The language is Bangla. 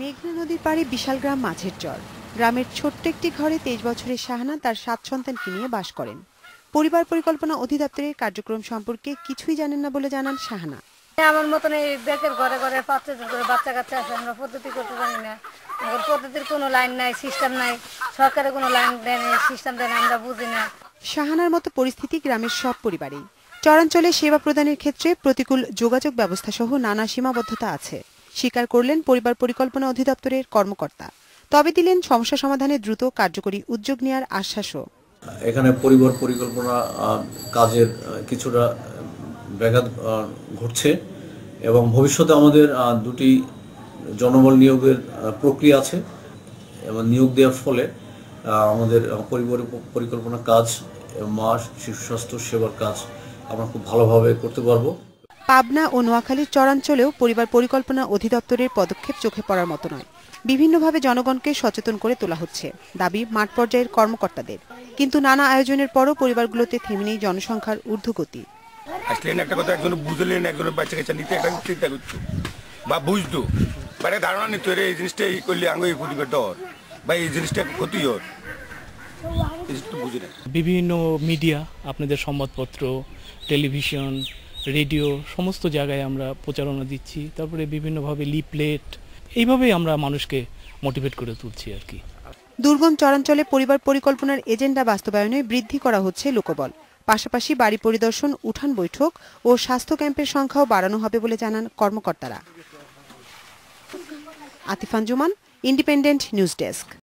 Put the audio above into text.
মেঘনা নদীর পাড়ে বিশাল গ্রাম মাঝের চর। গ্রামের ছোট্ট একটি ঘরে তেইশ বছরের শাহানা তার সাত সন্তানকে নিয়ে বাস করেন। পরিবার পরিকল্পনা অধিদপ্তরের কার্যক্রম সম্পর্কে কিছুই জানেন না বলে জানান শাহানা। আমার মতন এই ব্যাকের ঘরে ঘরে পাঁচ ছজন করে বাচ্চা কাচ্চা আছে আমরা পদ্ধতি করতে পারি না। আমাদের পদ্ধতির কোনো লাইন নাই সিস্টেম নাই। সরকারের কোনো লাইন দেয় সিস্টেম দেয় আমরা বুঝি না। শাহানার মতো পরিস্থিতি গ্রামের সব পরিবারেই। চরাঞ্চলে সেবা প্রদানের ক্ষেত্রে প্রতিকূল যোগাযোগ ব্যবস্থা সহ নানা সীমাবদ্ধতা আছে। স্বীকার করলেন পরিবার পরিকল্পনা অধিদপ্তরের কর্মকর্তা। তবে দিলেন সমস্যা সমাধানে দ্রুত কার্যকরী উদ্যোগ নেওয়ার আশ্বাসও। এখানে পরিবার পরিকল্পনা কাজের কিছুটা ব্যাঘাত ঘটছে এবং ভবিষ্যতে আমাদের দুটি জনবল নিয়োগের প্রক্রিয়া আছে। এবং নিয়োগ দেওয়ার ফলে আমাদের পরিবার পরিকল্পনা কাজ এবং মা শিশু স্বাস্থ্য সেবার কাজ আমরা খুব ভালোভাবে করতে পারব। পাবনা ও নোয়াখালীর চরাঞ্চলেও পরিবার পরিকল্পনা অধিদপ্তরের পদক্ষেপ চোখে পড়ার মতো নয়। বিভিন্নভাবে জনগণকে সচেতন করে তোলা হচ্ছে। দাবি মাঠ পর্যায়ের কর্মকর্তাদের। কিন্তু নানা আয়োজনের পরও পরিবারগুলোতে থেমে নেই জনসংখ্যার ঊর্ধ্বগতি। আসলেন একটা কথা একজন বুঝলেন একজনের বাচ্চা কাচ্চা নিতে একটা চিন্তা করতো বা বুঝতো। বা ধারণা নিত রে এই জিনিসটা এই করলে আঙ্গ এই ক্ষতি করতে হর বা এই জিনিসটা ক্ষতি না বিভিন্ন মিডিয়া আপনাদের সংবাদপত্র টেলিভিশন রেডিও, সমস্ত জায়গায় আমরা প্রচারণা দিচ্ছি, তারপরে বিভিন্নভাবে লিপলেট এইভাবেই আমরা মানুষকে মোটিভেট করে তুলছি আর কি। দুর্গম চরাঞ্চলে পরিবার পরিকল্পনার এজেন্ডা বাস্তবায়নে বৃদ্ধি করা হচ্ছে লোকবল। পাশাপাশি বাড়ি পরিদর্শন, উঠান বৈঠক ও স্বাস্থ্য ক্যাম্পের সংখ্যাও বাড়ানো হবে বলে জানান কর্মকর্তারা। Atifan Zuman independent news desk